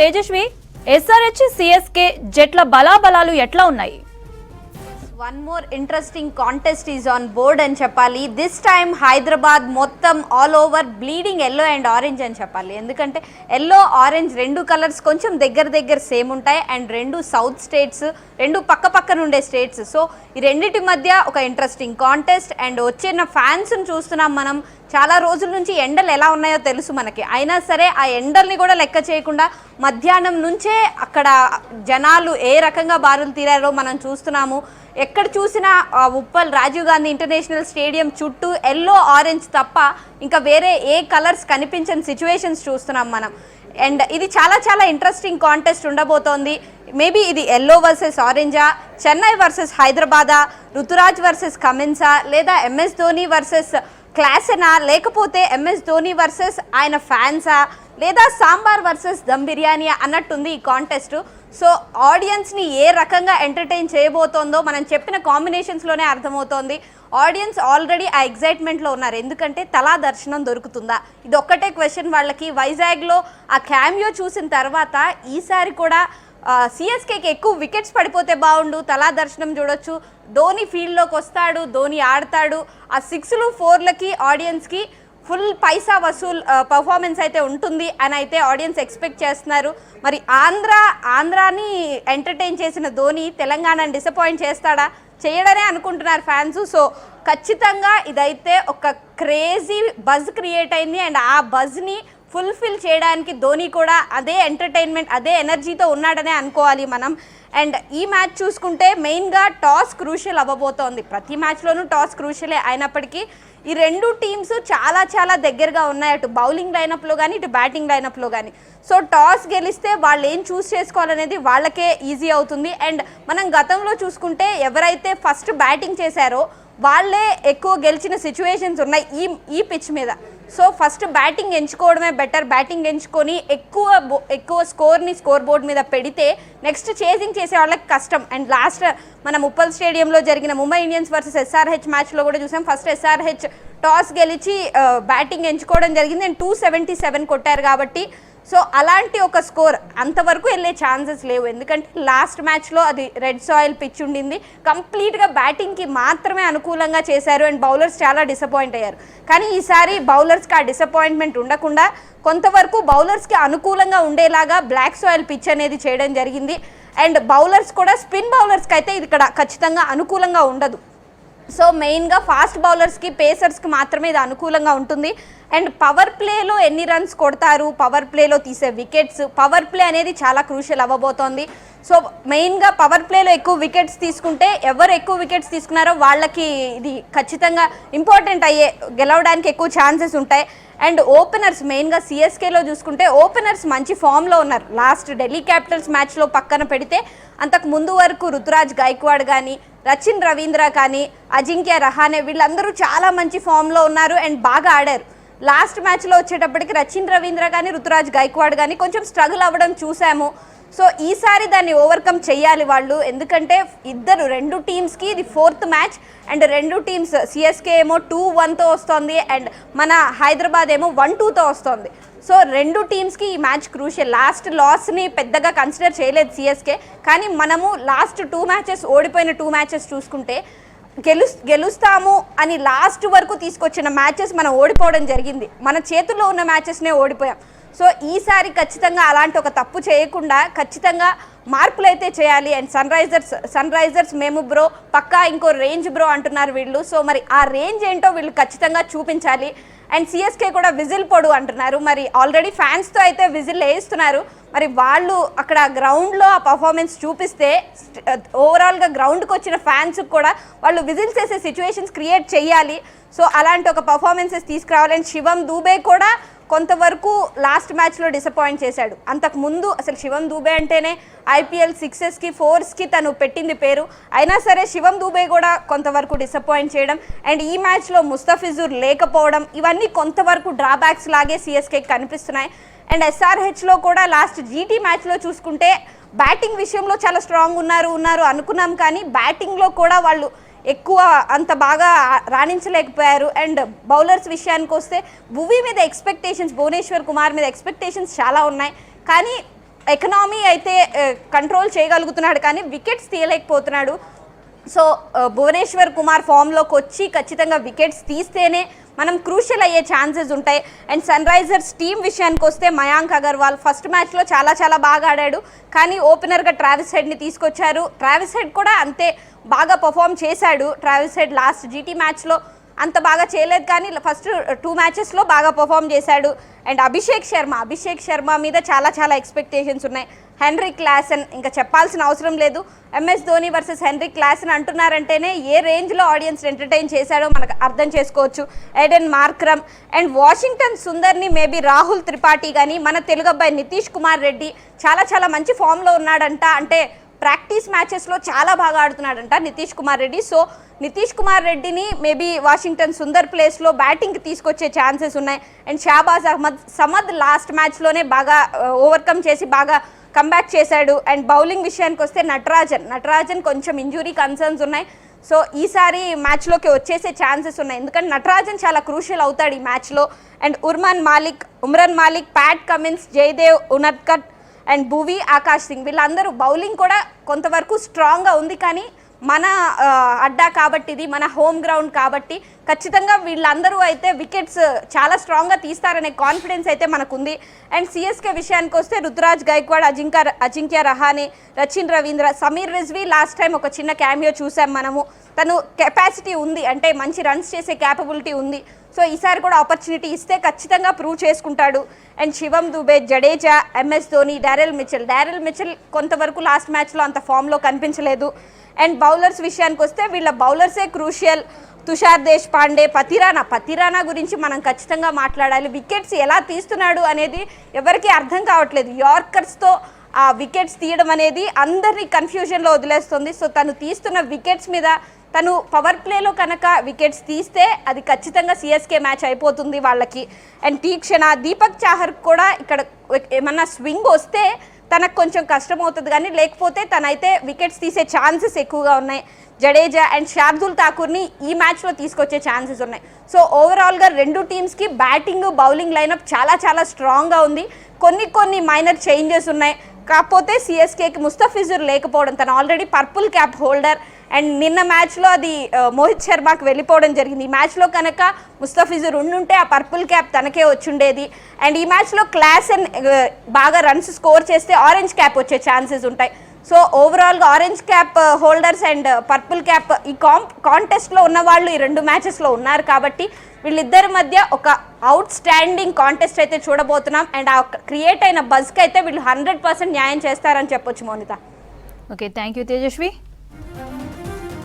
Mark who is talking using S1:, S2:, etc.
S1: Tejaswi SRH CSK జట్ల బలాబలాలు ఎట్లా ఉన్నాయి?
S2: One more interesting contest is on board అని చెప్పాలి. దిస్ టైమ్ హైదరాబాద్ మొత్తం all over bleeding yellow and orange అని చెప్పాలి. ఎందుకంటే ఎల్లో ఆరెంజ్ రెండు కలర్స్ కొంచెం దగ్గర దగ్గర సేమ్ ఉంటాయి. అండ్ రెండు సౌత్ స్టేట్స్ రెండు పక్క పక్కన ఉండే స్టేట్స్ సో ఈ రెండింటి మధ్య ఒక ఇంట్రెస్టింగ్ కాంటెస్ట్ అండ్ వచ్చిన ఫ్యాన్స్ని చూస్తున్నాం మనం. చాలా రోజుల నుంచి ఎండలు ఎలా ఉన్నాయో తెలుసు మనకి. అయినా సరే ఆ ఎండల్ని కూడా లెక్క చేయకుండా మధ్యాహ్నం నుంచే అక్కడ జనాలు ఏ రకంగా బారులు తీరారో మనం చూస్తున్నాము. ఎక్కడ చూసినా ఆ ఉప్పల్ రాజీవ్ గాంధీ ఇంటర్నేషనల్ స్టేడియం చుట్టూ ఎల్లో ఆరెంజ్ తప్ప ఇంకా వేరే ఏ కలర్స్ కనిపించని సిచ్యువేషన్స్ చూస్తున్నాం మనం. అండ్ ఇది చాలా చాలా ఇంట్రెస్టింగ్ కాంటెస్ట్ ఉండబోతోంది. మేబీ ఇది ఎల్లో వర్సెస్ ఆరెంజా చెన్నై వర్సెస్ హైదరాబాదా రుతురాజ్ వర్సెస్ కమిన్సా లేదా ఎంఎస్ ధోని వర్సెస్ క్లాసెనా లేకపోతే ఎంఎస్ ధోని వర్సెస్ ఆయన ఫ్యాన్సా లేదా సాంబార్ వర్సెస్ దమ్ బిర్యానీ అన్నట్టుంది ఈ కాంటెస్ట్. సో ఆడియన్స్ని ఏ రకంగా ఎంటర్టైన్ చేయబోతోందో మనం చెప్పిన కాంబినేషన్స్లోనే అర్థమవుతోంది. ఆడియన్స్ ఆల్రెడీ ఆ ఎగ్జైట్మెంట్లో ఉన్నారు. ఎందుకంటే తలా దర్శనం దొరుకుతుందా? ఇది ఒక్కటే క్వశ్చన్ వాళ్ళకి. వైజాగ్లో ఆ క్యామియో చూసిన తర్వాత ఈసారి కూడా సిఎస్కేకి ఎక్కువ వికెట్స్ పడిపోతే బాగుండు తలా దర్శనం చూడొచ్చు. ధోని ఫీల్డ్లోకి వస్తాడు ధోని ఆడతాడు. ఆ సిక్స్లు ఫోర్లకి ఆడియన్స్కి ఫుల్ పైసా వసూల్ పర్ఫార్మెన్స్ అయితే ఉంటుంది అని అయితే ఆడియన్స్ ఎక్స్పెక్ట్ చేస్తున్నారు. మరి ఆంధ్ర ఆంధ్రాని ఎంటర్టైన్ చేసిన ధోని తెలంగాణని డిసప్పాయింట్ చేస్తాడా? చేయడనే అనుకుంటున్నారు ఫ్యాన్స్ సో ఖచ్చితంగా ఇదైతే ఒక క్రేజీ బజ్ క్రియేట్ అయింది. అండ్ ఆ బజ్ని ఫుల్ఫిల్ చేయడానికి ధోని కూడా అదే ఎంటర్టైన్మెంట్ అదే ఎనర్జీతో ఉన్నాడనే అనుకోవాలి మనం. అండ్ ఈ మ్యాచ్ చూసుకుంటే మెయిన్గా టాస్ క్రూషియల్ అవ్వబోతోంది. ప్రతి మ్యాచ్లోనూ టాస్ క్రూషియలే అయినప్పటికీ ఈ రెండు టీమ్స్ చాలా చాలా దగ్గరగా ఉన్నాయి. అటు బౌలింగ్ లైనప్లో కానీ ఇటు బ్యాటింగ్ లైనప్లో కానీ సో టాస్ గెలిస్తే వాళ్ళు ఏం చూస్ చేసుకోవాలనేది వాళ్ళకే ఈజీ అవుతుంది. అండ్ మనం గతంలో చూసుకుంటే ఎవరైతే ఫస్ట్ బ్యాటింగ్ చేశారో వాళ్ళే ఎక్కువ గెలిచిన సిచ్యువేషన్స్ ఉన్నాయి ఈ ఈ పిచ్ మీద. సో ఫస్ట్ బ్యాటింగ్ ఎంచుకోవడమే బెటర్. బ్యాటింగ్ ఎంచుకొని ఎక్కువ బో- ఎక్కువ స్కోర్ని స్కోర్ బోర్డ్ మీద పెడితే నెక్స్ట్ చేసింగ్ చేసే వాళ్ళకి కష్టం. అండ్ లాస్ట్ మన ముప్పల్ స్టేడియంలో జరిగిన ముంబై ఇండియన్స్ వర్సెస్ ఎస్ఆర్హెచ్ మ్యాచ్లో కూడా చూసాం. ఫస్ట్ ఎస్ఆర్హెచ్ టాస్ గెలిచి బ్యాటింగ్ ఎంచుకోవడం జరిగింది. అండ్ టూ సెవెంటీ సెవెన్ కొట్టారు కాబట్టి సో అలాంటి ఒక స్కోర్ అంతవరకు వెళ్ళే ఛాన్సెస్ లేవు. ఎందుకంటే లాస్ట్ మ్యాచ్లో అది రెడ్ సాయిల్ పిచ్ ఉండింది. కంప్లీట్గా బ్యాటింగ్కి మాత్రమే అనుకూలంగా చేశారు అండ్ బౌలర్స్ చాలా డిసప్పాయింట్ అయ్యారు. కానీ ఈసారి బౌలర్స్కి ఆ డిసప్పాయింట్మెంట్ ఉండకుండా కొంతవరకు బౌలర్స్కి అనుకూలంగా ఉండేలాగా బ్లాక్ సాయిల్ పిచ్ అనేది చేయడం జరిగింది. అండ్ బౌలర్స్ కూడా స్పిన్ బౌలర్స్కి అయితే ఇది ఇక్కడ ఖచ్చితంగా అనుకూలంగా ఉండదు. సో మెయిన్గా ఫాస్ట్ బౌలర్స్కి పేసర్స్కి మాత్రమే ఇది అనుకూలంగా ఉంటుంది. అండ్ పవర్ ప్లేలో ఎన్ని రన్స్ కొడతారు? పవర్ ప్లేలో తీసే వికెట్స్ పవర్ ప్లే అనేది చాలా క్రూషియల్ అవ్వబోతోంది. సో మెయిన్గా పవర్ ప్లేలో ఎక్కువ వికెట్స్ తీసుకుంటే ఎవరు ఎక్కువ వికెట్స్ తీసుకున్నారో వాళ్ళకి ఇది ఖచ్చితంగా ఇంపార్టెంట్ అయ్యే గెలవడానికి ఎక్కువ ఛాన్సెస్ ఉంటాయి. అండ్ ఓపెనర్స్ మెయిన్గా సిఎస్కేలో చూసుకుంటే ఓపెనర్స్ మంచి ఫామ్లో ఉన్నారు. లాస్ట్ ఢిల్లీ క్యాపిటల్స్ మ్యాచ్లో పక్కన పెడితే అంతకు ముందు వరకు రుతురాజ్ గైక్వాడ్ కానీ రచిన్ రవీంద్ర కానీ అజింక్య రహానే వీళ్ళందరూ చాలా మంచి ఫామ్లో ఉన్నారు అండ్ బాగా ఆడారు. లాస్ట్ మ్యాచ్లో వచ్చేటప్పటికి రచిన్ రవీంద్ర కానీ రుతురాజ్ గైక్వాడ్ కానీ కొంచెం స్ట్రగుల్ అవ్వడం చూసాము. సో ఈసారి దాన్ని ఓవర్కమ్ చేయాలి వాళ్ళు. ఎందుకంటే ఇద్దరు రెండు టీమ్స్కి ఇది ఫోర్త్ మ్యాచ్. అండ్ రెండు టీమ్స్ సిఎస్కే ఏమో టూ వన్తో వస్తుంది. అండ్ మన హైదరాబాద్ ఏమో వన్ టూతో వస్తుంది. సో రెండు టీమ్స్కి ఈ మ్యాచ్ క్రూషియల్. లాస్ట్ లాస్ని పెద్దగా కన్సిడర్ చేయలేదు సిఎస్కే కానీ మనము లాస్ట్ టూ మ్యాచెస్ ఓడిపోయిన టూ మ్యాచెస్ చూసుకుంటే గెలు గెలుస్తాము అని లాస్ట్ వరకు తీసుకొచ్చిన మ్యాచెస్ మనం ఓడిపోవడం జరిగింది. మన చేతుల్లో ఉన్న మ్యాచెస్నే ఓడిపోయాం. సో ఈసారి ఖచ్చితంగా అలాంటి ఒక తప్పు చేయకుండా ఖచ్చితంగా మార్పులు అయితే చేయాలి. And Sunrisers Sunrisers మేము బ్రో పక్కా ఇంకో రేంజ్ బ్రో అంటున్నారు వీళ్ళు. సో మరి ఆ రేంజ్ ఏంటో వీళ్ళు ఖచ్చితంగా చూపించాలి. అండ్ సిఎస్కే కూడా విజిల్ పొడు అంటున్నారు. మరి ఆల్రెడీ ఫ్యాన్స్తో అయితే విజిల్ వేయిస్తున్నారు. మరి వాళ్ళు అక్కడ గ్రౌండ్లో ఆ పర్ఫార్మెన్స్ చూపిస్తే ఓవరాల్గా గ్రౌండ్కి వచ్చిన ఫ్యాన్స్కి కూడా వాళ్ళు విజిల్స్ వేసే సిచ్యువేషన్స్ క్రియేట్ చేయాలి. సో అలాంటి ఒక పర్ఫార్మెన్సెస్ తీసుకురావాలి. అండ్ శివం దూబే కూడా కొంతవరకు లాస్ట్ మ్యాచ్లో డిసప్పాయింట్ చేశాడు. అంతకు ముందు అసలు శివం దూబే అంటేనే ఐపీఎల్ సిక్సెస్కి ఫోర్స్కి తను పెట్టింది పేరు. అయినా సరే శివం దూబే కూడా కొంతవరకు డిసప్పాయింట్ చేయడం అండ్ ఈ మ్యాచ్లో ముస్తఫిజుర్ లేకపోవడం ఇవన్నీ కొంతవరకు డ్రాబ్యాక్స్ లాగే సిఎస్కే కనిపిస్తున్నాయి. అండ్ ఎస్ఆర్హెచ్లో కూడా లాస్ట్ జీటీ మ్యాచ్లో చూసుకుంటే బ్యాటింగ్ విషయంలో చాలా స్ట్రాంగ్ ఉన్నారు ఉన్నారు అనుకున్నాం కానీ బ్యాటింగ్లో కూడా వాళ్ళు ఎక్కువ అంత బాగా రాణించలేకపోయారు. అండ్ బౌలర్స్ విషయానికి వస్తే భువి మీద ఎక్స్పెక్టేషన్స్ భువనేశ్వర్ కుమార్ మీద ఎక్స్పెక్టేషన్స్ చాలా ఉన్నాయి. కానీ ఎకనామీ అయితే కంట్రోల్ చేయగలుగుతున్నాడు కానీ వికెట్స్ తీయలేకపోతున్నాడు. సో భువనేశ్వర్ కుమార్ ఫామ్లోకి వచ్చి ఖచ్చితంగా వికెట్స్ తీస్తేనే మనం క్రూషియల్ అయ్యే ఛాన్సెస్ ఉంటాయి. అండ్ సన్ రైజర్స్ టీం విషయానికి వస్తే మయాంక్ అగర్వాల్ ఫస్ట్ మ్యాచ్లో చాలా చాలా బాగా ఆడాడు. కానీ ఓపెనర్గా ట్రావిస్ హెడ్ని తీసుకొచ్చారు. ట్రావిస్ హెడ్ కూడా అంతే బాగా పర్ఫామ్ చేశాడు. ట్రావెల్స్ హెడ్ లాస్ట్ జీటీ మ్యాచ్లో అంత బాగా చేయలేదు కానీ ఫస్ట్ టూ మ్యాచెస్లో బాగా పర్ఫామ్ చేశాడు. అండ్ అభిషేక్ శర్మ అభిషేక్ శర్మ మీద చాలా చాలా ఎక్స్పెక్టేషన్స్ ఉన్నాయి. హెన్రీ క్లాసన్ ఇంకా చెప్పాల్సిన అవసరం లేదు. MS Dhoni versus Heinrich Klaasen అంటున్నారంటేనే ఏ రేంజ్లో ఆడియన్స్ ఎంటర్టైన్ చేశాడో మనకు అర్థం చేసుకోవచ్చు. ఎడెన్ మార్క్రమ్ అండ్ వాషింగ్టన్ సుందర్ని మేబీ రాహుల్ త్రిపాఠి కానీ మన తెలుగు అబ్బాయి నితీష్ కుమార్ రెడ్డి చాలా చాలా మంచి ఫామ్లో ఉన్నాడంట. అంటే ప్రాక్టీస్ మ్యాచెస్లో చాలా బాగా ఆడుతున్నాడంట నితీష్ కుమార్ రెడ్డి. సో నితీష్ కుమార్ రెడ్డిని మేబీ వాషింగ్టన్ సుందర్ ప్లేస్లో బ్యాటింగ్కి తీసుకొచ్చే ఛాన్సెస్ ఉన్నాయి. అండ్ షాబాజ్ అహ్మద్ సమద్ లాస్ట్ మ్యాచ్లోనే బాగా ఓవర్కమ్ చేసి బాగా కంబ్యాక్ చేశాడు. అండ్ బౌలింగ్ విషయానికి వస్తే నటరాజన్ నటరాజన్ కొంచెం ఇంజురీ కన్సర్న్స్ ఉన్నాయి. సో ఈసారి మ్యాచ్లోకి వచ్చేసే ఛాన్సెస్ ఉన్నాయి. ఎందుకంటే నటరాజన్ చాలా క్రూషియల్ అవుతాడు ఈ మ్యాచ్లో. And Urman Malik Umran Malik Pat Cummins Jaydev Unadkat and Bhuvi Akash Singh వీళ్ళందరూ బౌలింగ్ కూడా కొంతవరకు స్ట్రాంగ్గా ఉంది కానీ మన అడ్డా కాబట్టి ఇది మన హోమ్ గ్రౌండ్ కాబట్టి ఖచ్చితంగా వీళ్ళందరూ అయితే వికెట్స్ చాలా స్ట్రాంగ్గా తీస్తారనే కాన్ఫిడెన్స్ అయితే మనకు ఉంది అండ్ సిఎస్కే విషయానికి వస్తే రుతురాజ్ గైక్వాడ్ అజింక అజింక్య రహానే రచిన్ రవీంద్ర సమీర్ రిజ్వీ లాస్ట్ టైం ఒక చిన్న క్యామియో చూసాం మనము. తను కెపాసిటీ ఉంది అంటే మంచి రన్స్ చేసే క్యాపబిలిటీ ఉంది. సో ఈసారి కూడా ఆపర్చునిటీ ఇస్తే ఖచ్చితంగా ప్రూవ్ చేసుకుంటాడు. And Shivam Dube Jadeja MS Dhoni Daryl Mitchell. Daryl Mitchell కొంతవరకు లాస్ట్ మ్యాచ్లో అంత ఫామ్లో కనిపించలేదు. అండ్ బౌలర్స్ విషయానికి వస్తే వీళ్ళ బౌలర్సే క్రూషియల్ తుషార్ దేశ్ పాండే పతిరానా. పతిరానా గురించి మనం ఖచ్చితంగా మాట్లాడాలి. వికెట్స్ ఎలా తీస్తున్నాడు అనేది ఎవరికీ అర్థం కావట్లేదు. యార్కర్స్తో ఆ వికెట్స్ తీయడం అనేది అందరినీ కన్ఫ్యూజన్లో వదిలేస్తుంది. సో తను తీస్తున్న వికెట్స్ మీద తను పవర్ ప్లేలో కనుక వికెట్స్ తీస్తే అది ఖచ్చితంగా సిఎస్కే మ్యాచ్ అయిపోతుంది వాళ్ళకి. అండ్ తీక్షణ దీపక్ చాహర్ కూడా ఇక్కడ ఏమన్నా స్వింగ్ వస్తే తనకు కొంచెం కష్టం అవుతుంది. కానీ లేకపోతే తనైతే వికెట్స్ తీసే ఛాన్సెస్ ఎక్కువగా ఉన్నాయి. జడేజా అండ్ శార్దుల్ ఠాకూర్ని ఈ మ్యాచ్లో తీసుకొచ్చే ఛాన్సెస్ ఉన్నాయి. సో ఓవరాల్గా రెండు టీమ్స్కి బ్యాటింగ్ బౌలింగ్ లైనప్ చాలా చాలా స్ట్రాంగ్గా ఉంది. కొన్ని కొన్ని మైనర్ చేంజెస్ ఉన్నాయి. కాకపోతే సిఎస్కేకి ముస్తఫిజుర్ లేకపోవడం తను already purple cap holder and నిన్న మ్యాచ్లో అది మోహిత్ శర్మకు వెళ్ళిపోవడం జరిగింది. ఈ మ్యాచ్లో కనుక ముస్తఫిజుర్ ఉండుంటే ఆ పర్పుల్ క్యాప్ తనకే వచ్చుండేది. అండ్ ఈ మ్యాచ్లో క్లాస్ అండ్ బాగా రన్స్ స్కోర్ చేస్తే ఆరెంజ్ క్యాప్ వచ్చే ఛాన్సెస్ ఉంటాయి. సో ఓవరాల్గా orange cap holders and purple cap ఈ కాంప్ కాంటెస్ట్లో ఉన్న వాళ్ళు ఈ రెండు మ్యాచెస్లో ఉన్నారు కాబట్టి వీళ్ళిద్దరి మధ్య ఒక అవుట్ స్టాండింగ్ కాంటెస్ట్ అయితే చూడబోతున్నాం. అండ్ ఆ క్రియేట్ అయిన బజ్కి అయితే వీళ్ళు హండ్రెడ్ పర్సెంట్ న్యాయం చేస్తారని చెప్పొచ్చు Mounitha.
S1: Okay thank you Tejaswi